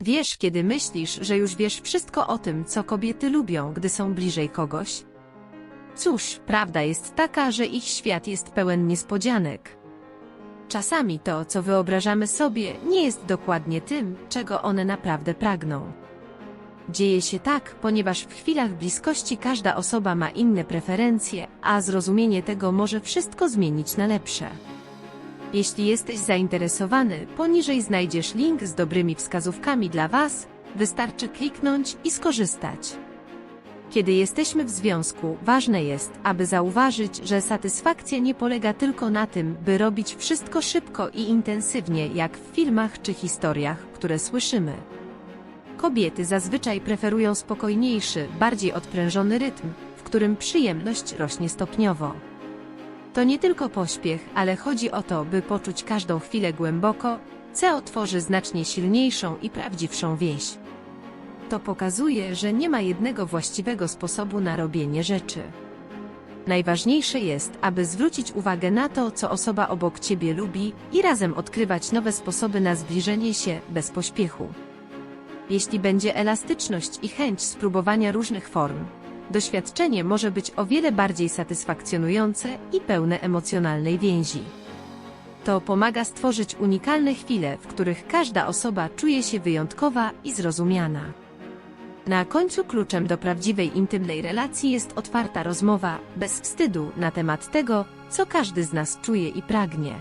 Wiesz, kiedy myślisz, że już wiesz wszystko o tym, co kobiety lubią, gdy są bliżej kogoś? Cóż, prawda jest taka, że ich świat jest pełen niespodzianek. Czasami to, co wyobrażamy sobie, nie jest dokładnie tym, czego one naprawdę pragną. Dzieje się tak, ponieważ w chwilach bliskości każda osoba ma inne preferencje, a zrozumienie tego może wszystko zmienić na lepsze. Jeśli jesteś zainteresowany, poniżej znajdziesz link z dobrymi wskazówkami dla Was, wystarczy kliknąć i skorzystać. Kiedy jesteśmy w związku, ważne jest, aby zauważyć, że satysfakcja nie polega tylko na tym, by robić wszystko szybko i intensywnie, jak w filmach czy historiach, które słyszymy. Kobiety zazwyczaj preferują spokojniejszy, bardziej odprężony rytm, w którym przyjemność rośnie stopniowo. To nie tylko pośpiech, ale chodzi o to, by poczuć każdą chwilę głęboko, co tworzy znacznie silniejszą i prawdziwszą więź. To pokazuje, że nie ma jednego właściwego sposobu na robienie rzeczy. Najważniejsze jest, aby zwrócić uwagę na to, co osoba obok ciebie lubi i razem odkrywać nowe sposoby na zbliżenie się bez pośpiechu. Jeśli będzie elastyczność i chęć spróbowania różnych form, doświadczenie może być o wiele bardziej satysfakcjonujące i pełne emocjonalnej więzi. To pomaga stworzyć unikalne chwile, w których każda osoba czuje się wyjątkowa i zrozumiana. Na końcu kluczem do prawdziwej intymnej relacji jest otwarta rozmowa, bez wstydu, na temat tego, co każdy z nas czuje i pragnie.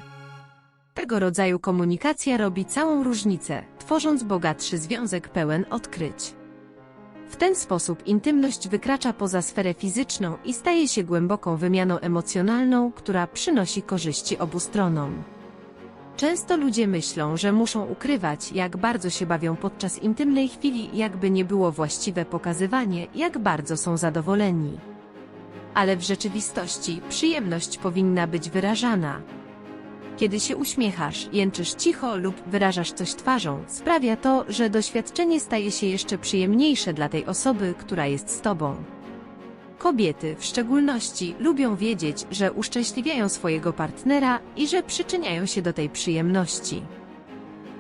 Tego rodzaju komunikacja robi całą różnicę, tworząc bogatszy związek pełen odkryć. W ten sposób intymność wykracza poza sferę fizyczną i staje się głęboką wymianą emocjonalną, która przynosi korzyści obu stronom. Często ludzie myślą, że muszą ukrywać, jak bardzo się bawią podczas intymnej chwili, jakby nie było właściwe pokazywanie, jak bardzo są zadowoleni. Ale w rzeczywistości przyjemność powinna być wyrażana. Kiedy się uśmiechasz, jęczysz cicho lub wyrażasz coś twarzą, sprawia to, że doświadczenie staje się jeszcze przyjemniejsze dla tej osoby, która jest z tobą. Kobiety, w szczególności, lubią wiedzieć, że uszczęśliwiają swojego partnera i że przyczyniają się do tej przyjemności.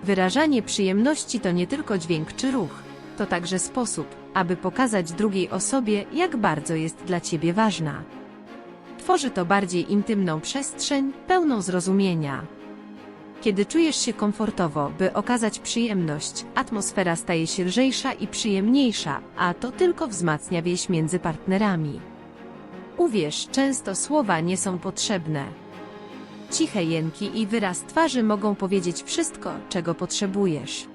Wyrażanie przyjemności to nie tylko dźwięk czy ruch, to także sposób, aby pokazać drugiej osobie, jak bardzo jest dla ciebie ważna. Tworzy to bardziej intymną przestrzeń, pełną zrozumienia. Kiedy czujesz się komfortowo, by okazać przyjemność, atmosfera staje się lżejsza i przyjemniejsza, a to tylko wzmacnia więź między partnerami. Uwierz, często słowa nie są potrzebne. Ciche jęki i wyraz twarzy mogą powiedzieć wszystko, czego potrzebujesz.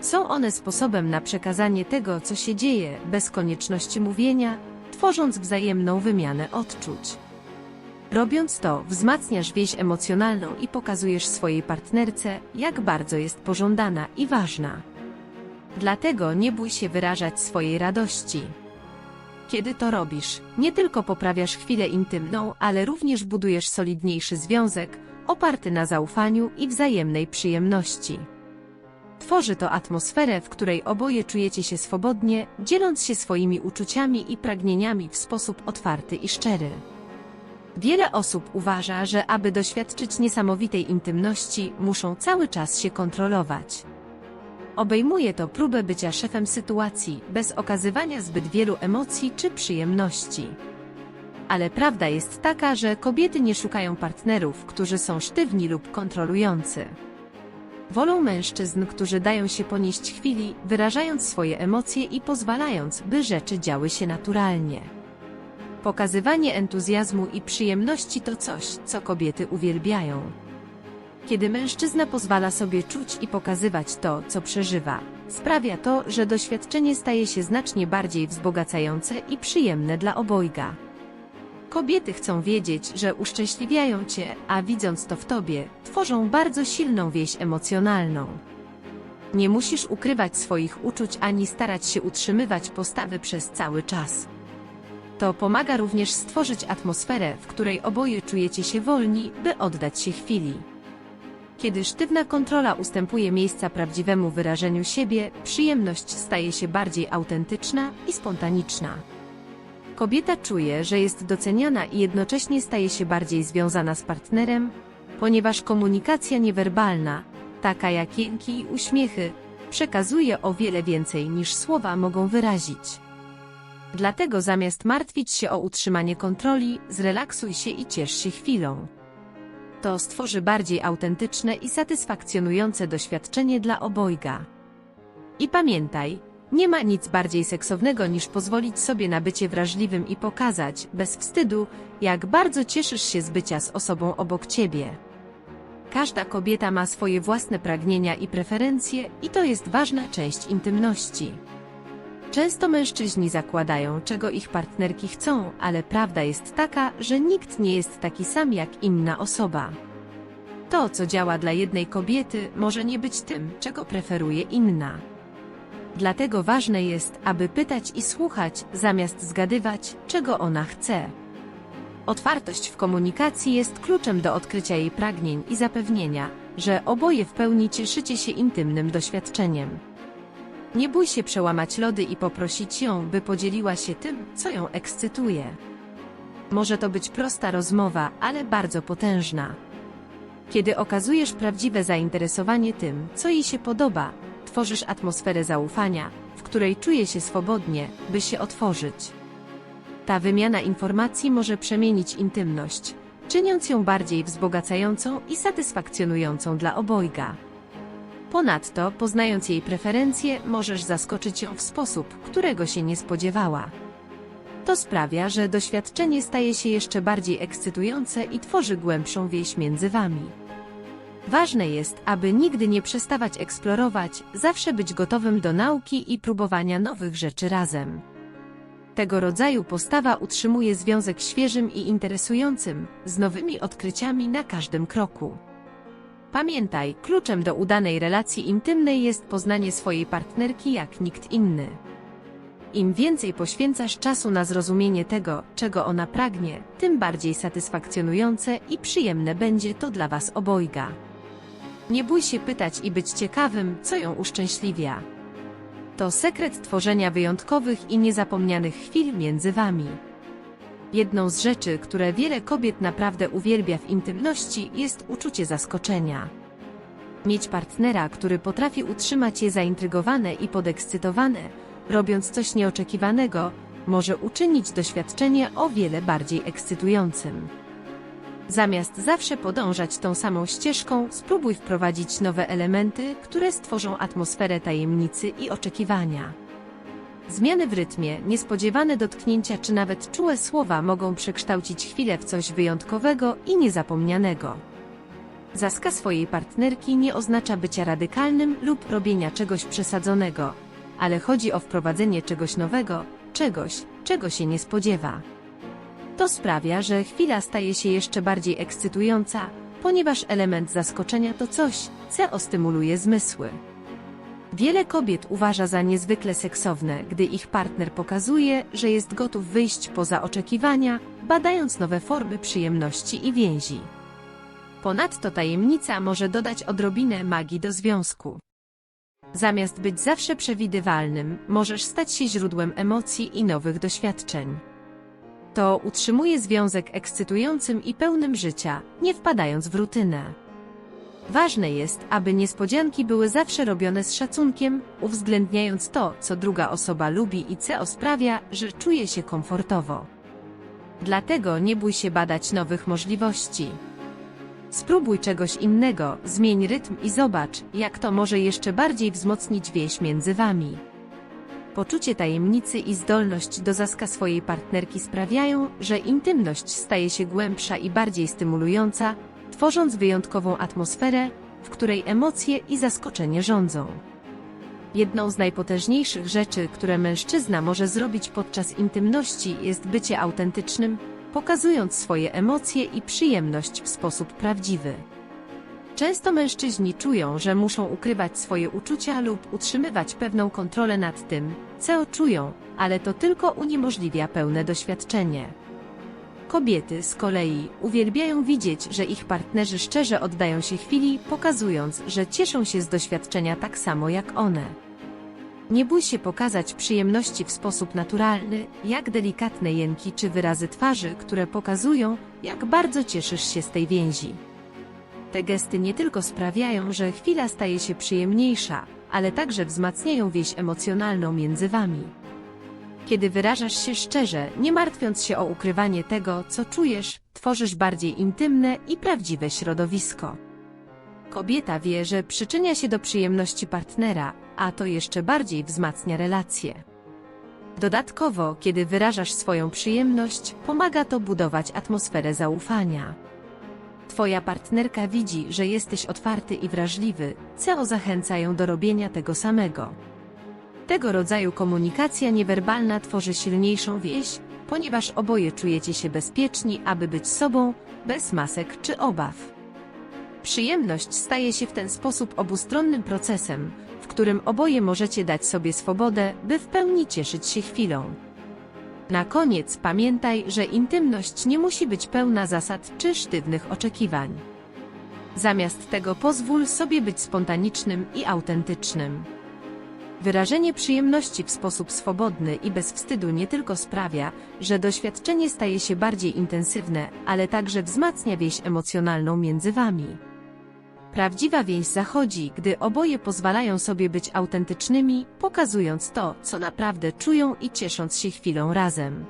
Są one sposobem na przekazanie tego, co się dzieje, bez konieczności mówienia, tworząc wzajemną wymianę odczuć. Robiąc to, wzmacniasz więź emocjonalną i pokazujesz swojej partnerce, jak bardzo jest pożądana i ważna. Dlatego nie bój się wyrażać swojej radości. Kiedy to robisz, nie tylko poprawiasz chwilę intymną, ale również budujesz solidniejszy związek, oparty na zaufaniu i wzajemnej przyjemności. Tworzy to atmosferę, w której oboje czujecie się swobodnie, dzieląc się swoimi uczuciami i pragnieniami w sposób otwarty i szczery. Wiele osób uważa, że aby doświadczyć niesamowitej intymności, muszą cały czas się kontrolować. Obejmuje to próbę bycia szefem sytuacji, bez okazywania zbyt wielu emocji czy przyjemności. Ale prawda jest taka, że kobiety nie szukają partnerów, którzy są sztywni lub kontrolujący. Wolą mężczyzn, którzy dają się ponieść chwili, wyrażając swoje emocje i pozwalając, by rzeczy działy się naturalnie. Pokazywanie entuzjazmu i przyjemności to coś, co kobiety uwielbiają. Kiedy mężczyzna pozwala sobie czuć i pokazywać to, co przeżywa, sprawia to, że doświadczenie staje się znacznie bardziej wzbogacające i przyjemne dla obojga. Kobiety chcą wiedzieć, że uszczęśliwiają cię, a widząc to w tobie, tworzą bardzo silną więź emocjonalną. Nie musisz ukrywać swoich uczuć ani starać się utrzymywać postawy przez cały czas. To pomaga również stworzyć atmosferę, w której oboje czujecie się wolni, by oddać się chwili. Kiedy sztywna kontrola ustępuje miejsca prawdziwemu wyrażeniu siebie, przyjemność staje się bardziej autentyczna i spontaniczna. Kobieta czuje, że jest doceniana i jednocześnie staje się bardziej związana z partnerem, ponieważ komunikacja niewerbalna, taka jak jęki i uśmiechy, przekazuje o wiele więcej niż słowa mogą wyrazić. Dlatego zamiast martwić się o utrzymanie kontroli, zrelaksuj się i ciesz się chwilą. To stworzy bardziej autentyczne i satysfakcjonujące doświadczenie dla obojga. I pamiętaj, nie ma nic bardziej seksownego niż pozwolić sobie na bycie wrażliwym i pokazać, bez wstydu, jak bardzo cieszysz się z bycia z osobą obok ciebie. Każda kobieta ma swoje własne pragnienia i preferencje, i to jest ważna część intymności. Często mężczyźni zakładają, czego ich partnerki chcą, ale prawda jest taka, że nikt nie jest taki sam jak inna osoba. To, co działa dla jednej kobiety, może nie być tym, czego preferuje inna. Dlatego ważne jest, aby pytać i słuchać, zamiast zgadywać, czego ona chce. Otwartość w komunikacji jest kluczem do odkrycia jej pragnień i zapewnienia, że oboje w pełni cieszycie się intymnym doświadczeniem. Nie bój się przełamać lody i poprosić ją, by podzieliła się tym, co ją ekscytuje. Może to być prosta rozmowa, ale bardzo potężna. Kiedy okazujesz prawdziwe zainteresowanie tym, co jej się podoba, tworzysz atmosferę zaufania, w której czuje się swobodnie, by się otworzyć. Ta wymiana informacji może przemienić intymność, czyniąc ją bardziej wzbogacającą i satysfakcjonującą dla obojga. Ponadto, poznając jej preferencje, możesz zaskoczyć ją w sposób, którego się nie spodziewała. To sprawia, że doświadczenie staje się jeszcze bardziej ekscytujące i tworzy głębszą więź między wami. Ważne jest, aby nigdy nie przestawać eksplorować, zawsze być gotowym do nauki i próbowania nowych rzeczy razem. Tego rodzaju postawa utrzymuje związek świeżym i interesującym, z nowymi odkryciami na każdym kroku. Pamiętaj, kluczem do udanej relacji intymnej jest poznanie swojej partnerki jak nikt inny. Im więcej poświęcasz czasu na zrozumienie tego, czego ona pragnie, tym bardziej satysfakcjonujące i przyjemne będzie to dla Was obojga. Nie bój się pytać i być ciekawym, co ją uszczęśliwia. To sekret tworzenia wyjątkowych i niezapomnianych chwil między Wami. Jedną z rzeczy, które wiele kobiet naprawdę uwielbia w intymności, jest uczucie zaskoczenia. Mieć partnera, który potrafi utrzymać je zaintrygowane i podekscytowane, robiąc coś nieoczekiwanego, może uczynić doświadczenie o wiele bardziej ekscytującym. Zamiast zawsze podążać tą samą ścieżką, spróbuj wprowadzić nowe elementy, które stworzą atmosferę tajemnicy i oczekiwania. Zmiany w rytmie, niespodziewane dotknięcia czy nawet czułe słowa mogą przekształcić chwilę w coś wyjątkowego i niezapomnianego. Zaska swojej partnerki nie oznacza bycia radykalnym lub robienia czegoś przesadzonego, ale chodzi o wprowadzenie czegoś nowego, czegoś, czego się nie spodziewa. To sprawia, że chwila staje się jeszcze bardziej ekscytująca, ponieważ element zaskoczenia to coś, co stymuluje zmysły. Wiele kobiet uważa za niezwykle seksowne, gdy ich partner pokazuje, że jest gotów wyjść poza oczekiwania, badając nowe formy przyjemności i więzi. Ponadto tajemnica może dodać odrobinę magii do związku. Zamiast być zawsze przewidywalnym, możesz stać się źródłem emocji i nowych doświadczeń. To utrzymuje związek ekscytującym i pełnym życia, nie wpadając w rutynę. Ważne jest, aby niespodzianki były zawsze robione z szacunkiem, uwzględniając to, co druga osoba lubi i co sprawia, że czuje się komfortowo. Dlatego nie bój się badać nowych możliwości. Spróbuj czegoś innego, zmień rytm i zobacz, jak to może jeszcze bardziej wzmocnić więź między wami. Poczucie tajemnicy i zdolność do zaska swojej partnerki sprawiają, że intymność staje się głębsza i bardziej stymulująca, tworząc wyjątkową atmosferę, w której emocje i zaskoczenie rządzą. Jedną z najpotężniejszych rzeczy, które mężczyzna może zrobić podczas intymności, jest bycie autentycznym, pokazując swoje emocje i przyjemność w sposób prawdziwy. Często mężczyźni czują, że muszą ukrywać swoje uczucia lub utrzymywać pewną kontrolę nad tym, co czują, ale to tylko uniemożliwia pełne doświadczenie. Kobiety z kolei uwielbiają widzieć, że ich partnerzy szczerze oddają się chwili, pokazując, że cieszą się z doświadczenia tak samo jak one. Nie bój się pokazać przyjemności w sposób naturalny, jak delikatne jęki czy wyrazy twarzy, które pokazują, jak bardzo cieszysz się z tej więzi. Te gesty nie tylko sprawiają, że chwila staje się przyjemniejsza, ale także wzmacniają więź emocjonalną między wami. Kiedy wyrażasz się szczerze, nie martwiąc się o ukrywanie tego, co czujesz, tworzysz bardziej intymne i prawdziwe środowisko. Kobieta wie, że przyczynia się do przyjemności partnera, a to jeszcze bardziej wzmacnia relacje. Dodatkowo, kiedy wyrażasz swoją przyjemność, pomaga to budować atmosferę zaufania. Twoja partnerka widzi, że jesteś otwarty i wrażliwy, co zachęca ją do robienia tego samego. Tego rodzaju komunikacja niewerbalna tworzy silniejszą więź, ponieważ oboje czujecie się bezpieczni, aby być sobą, bez masek czy obaw. Przyjemność staje się w ten sposób obustronnym procesem, w którym oboje możecie dać sobie swobodę, by w pełni cieszyć się chwilą. Na koniec pamiętaj, że intymność nie musi być pełna zasad czy sztywnych oczekiwań. Zamiast tego pozwól sobie być spontanicznym i autentycznym. Wyrażenie przyjemności w sposób swobodny i bez wstydu nie tylko sprawia, że doświadczenie staje się bardziej intensywne, ale także wzmacnia więź emocjonalną między wami. Prawdziwa więź zachodzi, gdy oboje pozwalają sobie być autentycznymi, pokazując to, co naprawdę czują i ciesząc się chwilą razem.